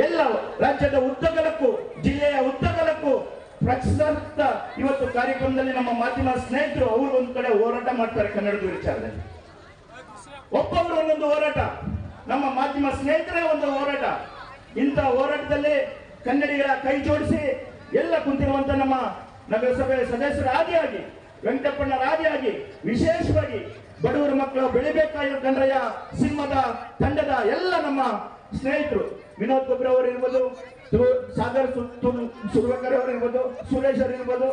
ಎಲ್ಲ ರಾಜ್ಯದ ಉದ್ದಗಲಕ್ಕೂ, ಜಿಲ್ಲೆಯ ಉದ್ದಗಲಕ್ಕೂ ಪ್ರಸಕ್ತ ಇವತ್ತು ಕಾರ್ಯಕ್ರಮದಲ್ಲಿ ನಮ್ಮ ಮಾಧ್ಯಮ ಸ್ನೇಹಿತರು ಅವರು ಒಂದು ಕಡೆ ಹೋರಾಟ ಮಾಡ್ತಾರೆ ಕನ್ನಡದ ವಿಚಾರದಲ್ಲಿ. ಒಬ್ಬೊಬ್ಬರು ಒಂದೊಂದು ಹೋರಾಟ. ನಮ್ಮ ಮಾಧ್ಯಮ ಸ್ನೇಹಿತರೇ ಒಂದು ಹೋರಾಟ. ಇಂಥ ಹೋರಾಟದಲ್ಲಿ ಕನ್ನಡಿಗರ ಕೈ ಜೋಡಿಸಿ ಎಲ್ಲ ಕುಂತಿರುವಂತ ನಮ್ಮ ನಗರಸಭೆ ಸದಸ್ಯರ ಆದಿಯಾಗಿ ವೆಂಕಟಪ್ಪಣ್ಣರ ಆದಿಯಾಗಿ, ವಿಶೇಷವಾಗಿ ಬಡವರ ಮಕ್ಕಳು ಬೆಳಿಬೇಕಾಗಿರೋ ಕನ್ನಡಯ ಸಿಂಹದ ತಂಡದ ಎಲ್ಲ ನಮ್ಮ ಸ್ನೇಹಿತರು. ವಿನೋದ್ ಗೊಬ್ರ ಅವರು ಇರ್ಬೋದು ಸಾಗರ್ ಸುರ್ವಕರ್ ಅವರು ಇರ್ಬೋದು, ಸುರೇಶ್ ಅವರು ಇರ್ಬೋದು,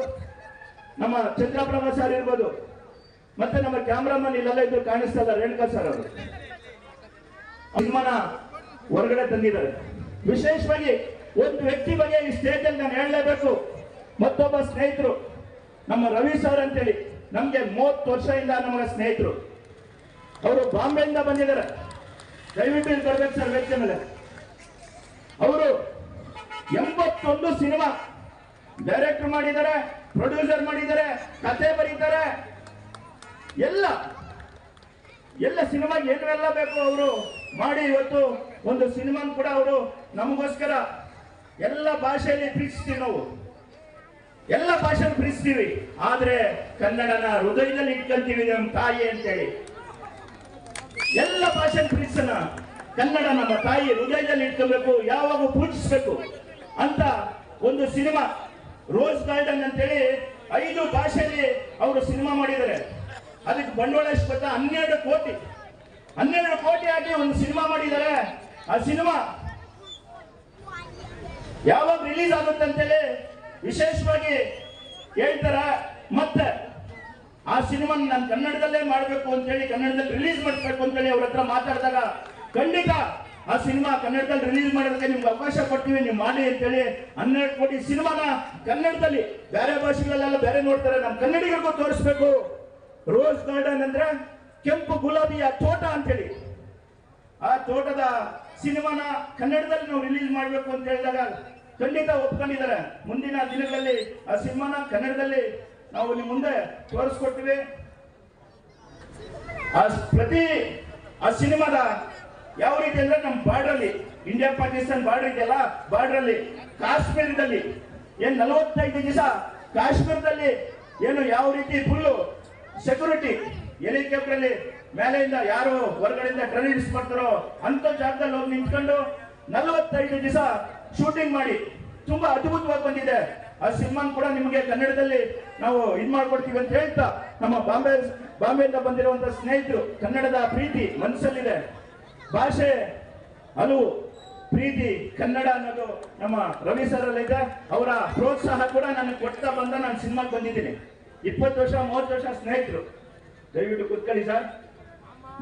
ನಮ್ಮ ಚಂದ್ರಪ್ರಭ ಸರ್ ಇರ್ಬೋದು. ಮತ್ತೆ ನಮ್ಮ ಕ್ಯಾಮ್ರಾಮನ್ ಇಲ್ಲೆಲ್ಲ ಇದ್ದು ಕಾಣಿಸ್ತಾ ಇಲ್ಲ, ರೇಣುಕಾ ಸರ್ ಅವರು. ಸಿನಿಮಾನ ಹೊರಗಡೆ ತಂದಿದ್ದಾರೆ. ವಿಶೇಷವಾಗಿ ಒಂದು ವ್ಯಕ್ತಿ ಬಗ್ಗೆ ಈ ಸ್ಟೇಜ್ ಅಲ್ಲಿ ನಾನು ಹೇಳಲೇಬೇಕು. ಮತ್ತೊಬ್ಬ ಸ್ನೇಹಿತರು, ನಮ್ಮ ರವಿ ಸರ್ ಅಂತೇಳಿ. ನಮ್ಗೆ ಮೂವತ್ತು ವರ್ಷದಿಂದ ನಮಗೆ ಸ್ನೇಹಿತರು. ಅವರು ಬಾಂಬೆಯಿಂದ ಬಂದಿದ್ದಾರೆ. ದಯವಿಟ್ಟು ಇಲ್ಲಿ ಬರ್ಬೇಕು ಸರ್, ವೇದಿಕೆ ಮೇಲೆ. ಅವರು ಎಂಬತ್ತೊಂದು ಸಿನಿಮಾ ಡೈರೆಕ್ಟರ್ ಮಾಡಿದ್ದಾರೆ, ಪ್ರೊಡ್ಯೂಸರ್ ಮಾಡಿದ್ದಾರೆ ಕತೆ ಬರೀತಾರೆ. ಎಲ್ಲ ಎಲ್ಲ ಸಿನಿಮಾ ಏನೆಲ್ಲ ಬೇಕು ಅವರು ಮಾಡಿ ಇವತ್ತು ಒಂದು ಸಿನಿಮಾ ಕೂಡ ಅವರು ನಮಗೋಸ್ಕರ ಎಲ್ಲ ಭಾಷೆಯಲ್ಲಿ ಪ್ರೀತಿಸ್ತೀವಿ ನಾವು. ಎಲ್ಲ ಭಾಷೆನ ಪ್ರೀತಿಸ್ತೀವಿ ಆದ್ರೆ ಕನ್ನಡನ ಹೃದಯದಲ್ಲಿ ಇಟ್ಕೊಂತೀವಿ ನಮ್ಮ ತಾಯಿ ಅಂತೇಳಿ. ಎಲ್ಲ ಭಾಷೆ ಪ್ರೀತಿಸೋಣ ಕನ್ನಡ ನಮ್ಮ ತಾಯಿ ಹೃದಯದಲ್ಲಿ ಇಟ್ಕೋಬೇಕು, ಯಾವಾಗ ಪೂಜಿಸ್ಬೇಕು ಅಂತ ಒಂದು ಸಿನಿಮಾ, ರೋಸ್ ಗಾರ್ಡನ್ ಅಂತೇಳಿ ಐದು ಭಾಷೆಯಲ್ಲಿ ಅವರು ಸಿನಿಮಾ ಮಾಡಿದ್ದಾರೆ. ಅದಕ್ಕೆ ಬಂಡವಾಳ ಎಷ್ಟು ಗೊತ್ತಾ ಹನ್ನೆರಡು ಕೋಟಿ ಹನ್ನೆರಡು ಕೋಟಿ ಆಗಿ ಒಂದು ಸಿನಿಮಾ ಮಾಡಿದ್ದಾರೆ. ಆ ಸಿನಿಮಾ ಯಾವಾಗ ರಿಲೀಸ್ ಆಗುತ್ತೆ ಅಂತೇಳಿ ವಿಶೇಷವಾಗಿ ಹೇಳ್ತಾರ, ಮತ್ತೆ ಆ ಸಿನಿಮಾ ನಾನು ಕನ್ನಡದಲ್ಲೇ ಮಾಡಬೇಕು ಅಂತೇಳಿ ಕನ್ನಡದಲ್ಲಿ ರಿಲೀಸ್ ಮಾಡಬೇಕು ಅಂತೇಳಿ ಅವ್ರ ಹತ್ರ ಮಾತಾಡಿದಾಗ, ಖಂಡಿತ ಆ ಸಿನಿಮಾ ಕನ್ನಡದಲ್ಲಿ ರಿಲೀಸ್ ಮಾಡೋದಕ್ಕೆ ನಿಮ್ಗೆ ಅವಕಾಶ ಕೊಡ್ತೀವಿ, ನೀವು ಮಾಡಿ ಅಂತೇಳಿ ಹನ್ನೆರಡು ಕೋಟಿ ಸಿನಿಮಾನ ಕನ್ನಡದಲ್ಲಿ ಬೇರೆ ಭಾಷೆಗಳಲ್ಲೆಲ್ಲ ಬೇರೆ ನೋಡ್ತಾರೆ ನಮ್ಮ ಕನ್ನಡಿಗರಿಗೂ ತೋರಿಸ್ಬೇಕು. ರೋಸ್ ಗಾರ್ಡನ್ ಅಂದ್ರೆ ಕೆಂಪು ಗುಲಾಬಿಯ ತೋಟ ಅಂತೇಳಿ. ಆ ತೋಟದ ಸಿನಿಮಾನ ಕನ್ನಡದಲ್ಲಿ ನಾವು ರಿಲೀಸ್ ಮಾಡಬೇಕು ಅಂತ ಹೇಳಿದಾಗ ಖಂಡಿತ ಒಪ್ಕೊಂಡಿದ್ದಾರೆ. ಮುಂದಿನ ದಿನಗಳಲ್ಲಿ ಆ ಸಿನಿಮಾನ ಕನ್ನಡದಲ್ಲಿ ನಾವು ನಿಮ್ಮ ಮುಂದೆ ತೋರಿಸ್ಕೊಡ್ತೀವಿ. ಆ ಪ್ರತಿ ಆ ಸಿನಿಮಾದ ಯಾವ ರೀತಿ ಅಂದ್ರೆ ನಮ್ಮ ಬಾರ್ಡರ್ ಅಲ್ಲಿ ಇಂಡಿಯಾ ಪಾಕಿಸ್ತಾನ ಬಾರ್ಡರ್ ಇದೆಯಲ್ಲ ಬಾರ್ಡರ್ ಅಲ್ಲಿ ಕಾಶ್ಮೀರದಲ್ಲಿ ಏನ್ ನಲವತ್ತೈದು ದಿವಸ ಕಾಶ್ಮೀರದಲ್ಲಿ ಏನು ಯಾವ ರೀತಿ ಫುಲ್ಲು ಸೆಕ್ಯೂರಿಟಿ ಹೆಲಿಕಾಪ್ಟರ್ ಅಲ್ಲಿ ಮೇಲೆಯಿಂದ ಯಾರು ಹೊರಗಡೆಯಿಂದ ಟೆರರಿಸ್ಟ್ ಮಾಡ್ತಾರೋ ಅಂತ ಜಾಗದಲ್ಲಿ ಹೋಗಿ ನಿಂತ್ಕೊಂಡು ನಲವತ್ತೈದು ದಿವಸ ಶೂಟಿಂಗ್ ಮಾಡಿ. ತುಂಬಾ ಅದ್ಭುತವಾಗಿ ಬಂದಿದೆ. ಆ ಸಿನಿಮಾ ಕೂಡ ನಿಮಗೆ ಕನ್ನಡದಲ್ಲಿ ನಾವು ಇದು ಮಾಡ್ಕೊಡ್ತೀವಿ ಅಂತ ಹೇಳ್ತಾ ನಮ್ಮ ಬಾಂಬೆ, ಬಾಂಬೆಯಿಂದ ಬಂದಿರುವಂತ ಸ್ನೇಹಿತರು, ಕನ್ನಡದ ಪ್ರೀತಿ ಮನಸ್ಸಲ್ಲಿದೆ. ಭಾಷೆ ಅಲು ಪ್ರೀತಿ ಕನ್ನಡ ಅನ್ನೋದು ನಮ್ಮ ರವಿ ಸರ್ ಇದೆ. ಅವರ ಪ್ರೋತ್ಸಾಹ ಕೂಡ ನನಗೆ ಕೊಡ್ತಾ ಬಂದ ನಾನು ಸಿನಿಮಾಗೆ ಬಂದಿದ್ದೀನಿ. ಇಪ್ಪತ್ತು ವರ್ಷ, ಮೂವತ್ತು ವರ್ಷ ಸ್ನೇಹಿತರು. ದಯವಿಟ್ಟು ಕೂತ್ಕೊಳ್ಳಿ ಸರ್.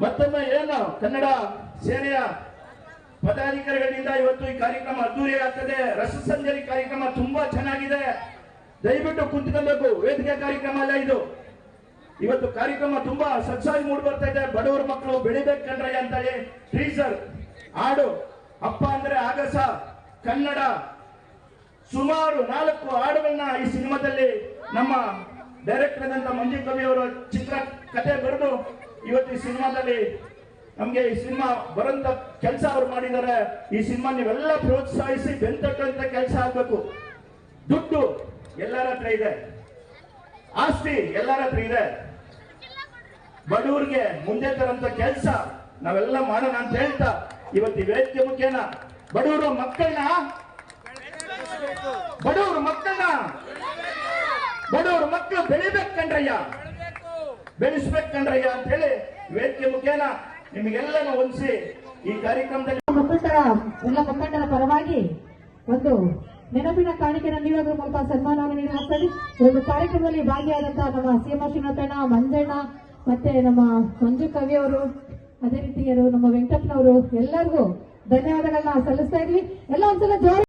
ಮತ್ತೊಮ್ಮೆ ಏನು ಕನ್ನಡ ಸೇನೆಯ ಪದಾಧಿಕಾರಿಗಳಿಂದ ಇವತ್ತು ಈ ಕಾರ್ಯಕ್ರಮ ಅದ್ದೂರಿ ಆಗ್ತದೆ. ರಸಸಂಜರಿ ಕಾರ್ಯಕ್ರಮ ತುಂಬಾ ಚೆನ್ನಾಗಿದೆ. ದಯವಿಟ್ಟು ಕುಂತ್ಕೊಬೇಕು. ವೇದಿಕೆ ಕಾರ್ಯಕ್ರಮ ಅಲ್ಲ ಇದು. ಇವತ್ತು ಕಾರ್ಯಕ್ರಮ ತುಂಬಾ ಸಜ್ಜಾಗಿ ಮೂಡ್ ಬರ್ತಾ ಇದೆ. ಬಡವರ ಮಕ್ಕಳು ಬೆಳಿಬೇಕು ಕಣ್ರಯ್ಯ ಅಂತೇಳಿ. ಟೀಸರ್ ಹಾಡು ಅಪ್ಪ ಅಂದ್ರೆ ಆಗಸ, ಕನ್ನಡ, ಸುಮಾರು ನಾಲ್ಕು ಹಾಡುಗಳನ್ನ ಈ ಸಿನಿಮಾದಲ್ಲಿ ನಮ್ಮ ಡೈರೆಕ್ಟರ್ ಆದಂತ ಮಂಜು ಕವಿ ಅವರ ಚಿತ್ರ ಕತೆ ಬರೆದು ಇವತ್ತು ಈ ಸಿನಿಮಾದಲ್ಲಿ ನಮ್ಗೆ ಈ ಸಿನಿಮಾ ಬರಂತ ಕೆಲಸ ಅವ್ರು ಮಾಡಿದ್ದಾರೆ. ಈ ಸಿನಿಮಾ ನೀವೆಲ್ಲ ಪ್ರೋತ್ಸಾಹಿಸಿ ಬೆಂತಕ್ಕಂತ ಕೆಲಸ ಆಗ್ಬೇಕು. ದುಡ್ಡು ಎಲ್ಲರ ಹತ್ರ ಇದೆ. ಆಸ್ತಿ ಎಲ್ಲರ ಹತ್ರ ಇದೆ. ಬಡವರಿಗೆ ಮುಂದೆ ತರಂತ ಕೆಲಸ ನಾವೆಲ್ಲ ಮಾಡೋಣ ಅಂತ ಹೇಳ್ತಾ ಇವತ್ತು ವೇದಿಕೆ ಮುಖ್ಯನ ಬಡವರು ಮಕ್ಕಳನ್ನ ಬಡವರು ಮಕ್ಕಳನ್ನ ಬಡವರು ಮಕ್ಕಳು ಬೆಳಿಬೇಕು ಕಣ್ರಯ್ಯ ಬೆಳೆಸ್ಬೇಕು ಕಣ್ರಯ್ಯ ಅಂತ ಹೇಳಿ ವೇದಿಕೆ ಮುಖೇನ ನಿಮಗೆಲ್ಲನೂ ಈ ಕಾರ್ಯಕ್ರಮದಲ್ಲಿ ಮುಖಂಡರ ಎಲ್ಲ ಮುಖಂಡರ ಪರವಾಗಿ ಒಂದು ನೆನಪಿನ ಕಾಣಿಕೆಯನ್ನು ನೀಡೋದ್ರ ಮೂಲಕ ಸನ್ಮಾನವನ್ನು ಈ ಒಂದು ಕಾರ್ಯಕ್ರಮದಲ್ಲಿ ಭಾಗಿಯಾದಂತಹ ನಮ್ಮ ಸೀಮಾ ಶ್ರೀನಾಥಣ್ಣ ಮಂಜಣ್ಣ, ಮತ್ತೆ ನಮ್ಮ ಮಂಜು ಕವಿ ಅವರು, ಅದೇ ರೀತಿಯರು ನಮ್ಮ ವೆಂಕಟಪ್ಪನವರು ಎಲ್ಲರಿಗೂ ಧನ್ಯವಾದಗಳನ್ನ ಸಲ್ಲಿಸ್ತಾ ಇದ್ವಿ ಎಲ್ಲ ಒಂದ್ಸಲ ಜೋರ